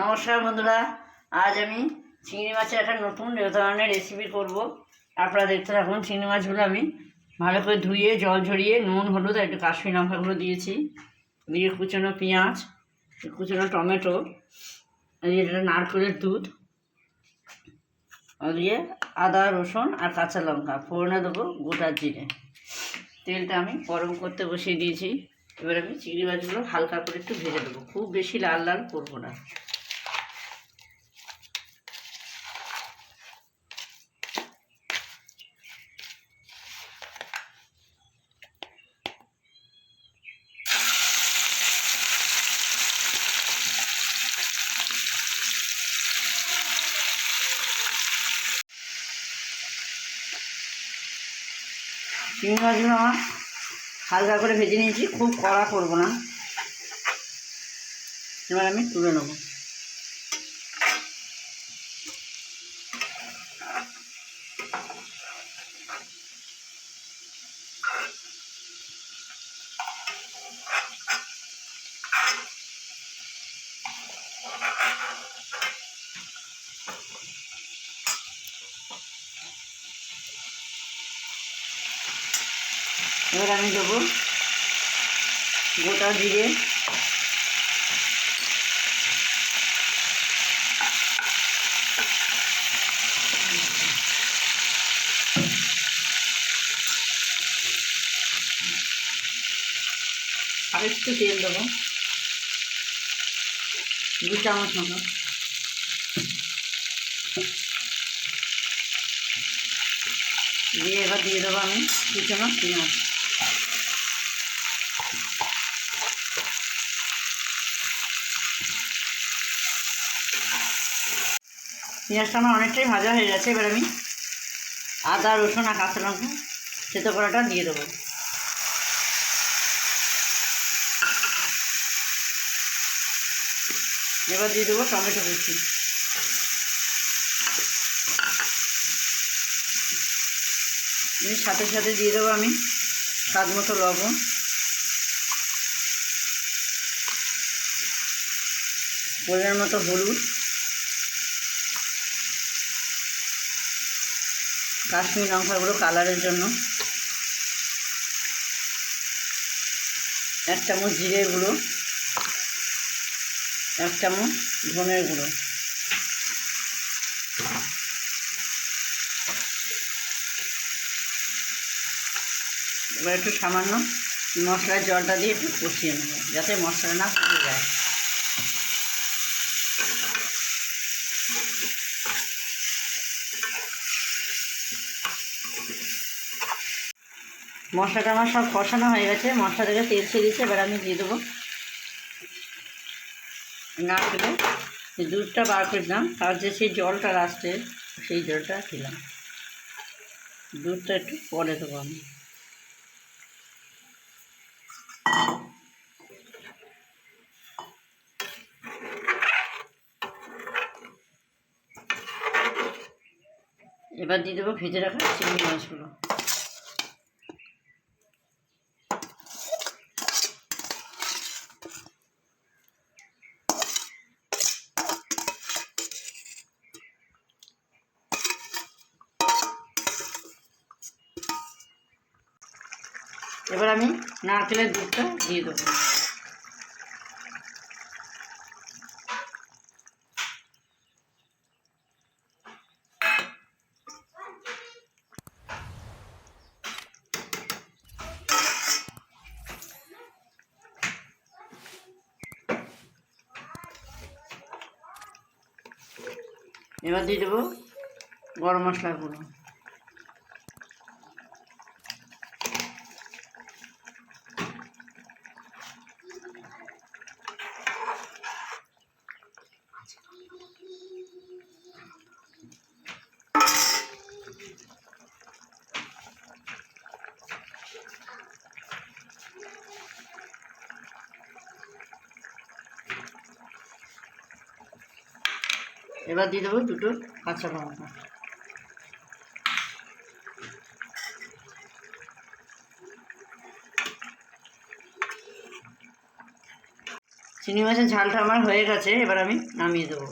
নমস্কার বন্ধুরা, আজ আমি চিংড়ি মাছের একটা নতুন ধরনের রেসিপি করব। আপনারা দেখতে থাকুন, চিংড়ি মাছগুলো আমি ভালো করে ধুয়ে, জল ঝরিয়ে, নুন, হলুদ আর একটু কাশ্মীর লঙ্কাগুলো দিয়েছি। দিয়ে কুচনো পেঁয়াজ, কুচনো টমেটো, আর এটা নারকেলের দুধ দিয়ে আদা, রসুন আর কাঁচা লঙ্কা। ফোড়নে দেবো গোটা জিরে। তেলটা আমি গরম করতে বসিয়ে দিয়েছি। এবার আমি চিংড়ি মাছগুলো হালকা করে একটু ভেজে দেবো খুব বেশি লাল লাল করব না। চিংড়ি মাছগুলো আমার হালকা করে ভেজে নিয়েছি, খুব কড়া করব না। এবার আমি তুলে নেব। এবার আমি দেবো গোটা জিরে। আর একটু তেল দেবো। দু চামচ মতো। দিয়ে এবার দিয়ে দেবো আমি দু চামচ পেঁয়াজ। পেঁয়াজটা আমার অনেকটাই ভাজা হয়ে গেছে, এবার আমি আদা, রসুন আর কাঁচা লঙ্কা সেতো করাটা দিয়ে দেবো। এবার দিয়ে দেবো টমেটো কুচি। এর সাথে সাথে দিয়ে দেবো আমি স্বাদ মতো লবণ। পরিমাণ মতো হলুদ। কাশ্মীর লঙ্কাগুলো কালারের জন্য। এক চামচ জিরের গুঁড়ো, এক চামচ ধনের গুঁড়ো। এবার একটু সামান্য মশলার জলটা দিয়ে একটু কষিয়ে নেব, যাতে মশলা না পুড়ে যায়। মশলাটা আমার সব কষানো হয়ে গেছে মশলা থেকে তেল ছেড়েছে এবার আমি দিয়ে দেবো। না এই দুধটা বার করে দিলাম আর যে সেই জলটা লাস্টে সেই জলটা দিলাম। দুধটা একটু পরে দেবো আমি। এবার দিয়ে দেবো ভেজে রাখা চিংড়ি মাছগুলো। এবার আমি নারকেলের দুধটা দিয়ে দেবো। এবার দিয়ে দেবো গরম মশলার গুঁড়ো। এবার দিয়ে দেবো দুটো কাঁচা লঙ্কা। চিনি মাছের ঝালটা আমার হয়ে গেছে, এবার আমি নামিয়ে দেবো।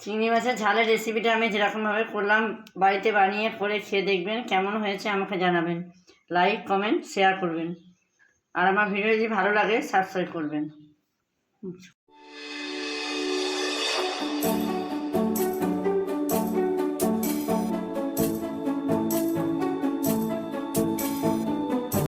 চিংড়ি মাছের ঝালের রেসিপিটা আমি যেরকমভাবে করলাম, বাড়িতে বানিয়ে করে খেয়ে দেখবেন কেমন হয়েছে, আমাকে জানাবেন। লাইক কমেন্ট শেয়ার করবেন। আর আমার ভিডিও যদি ভালো লাগে সাবস্ক্রাইব করবেন।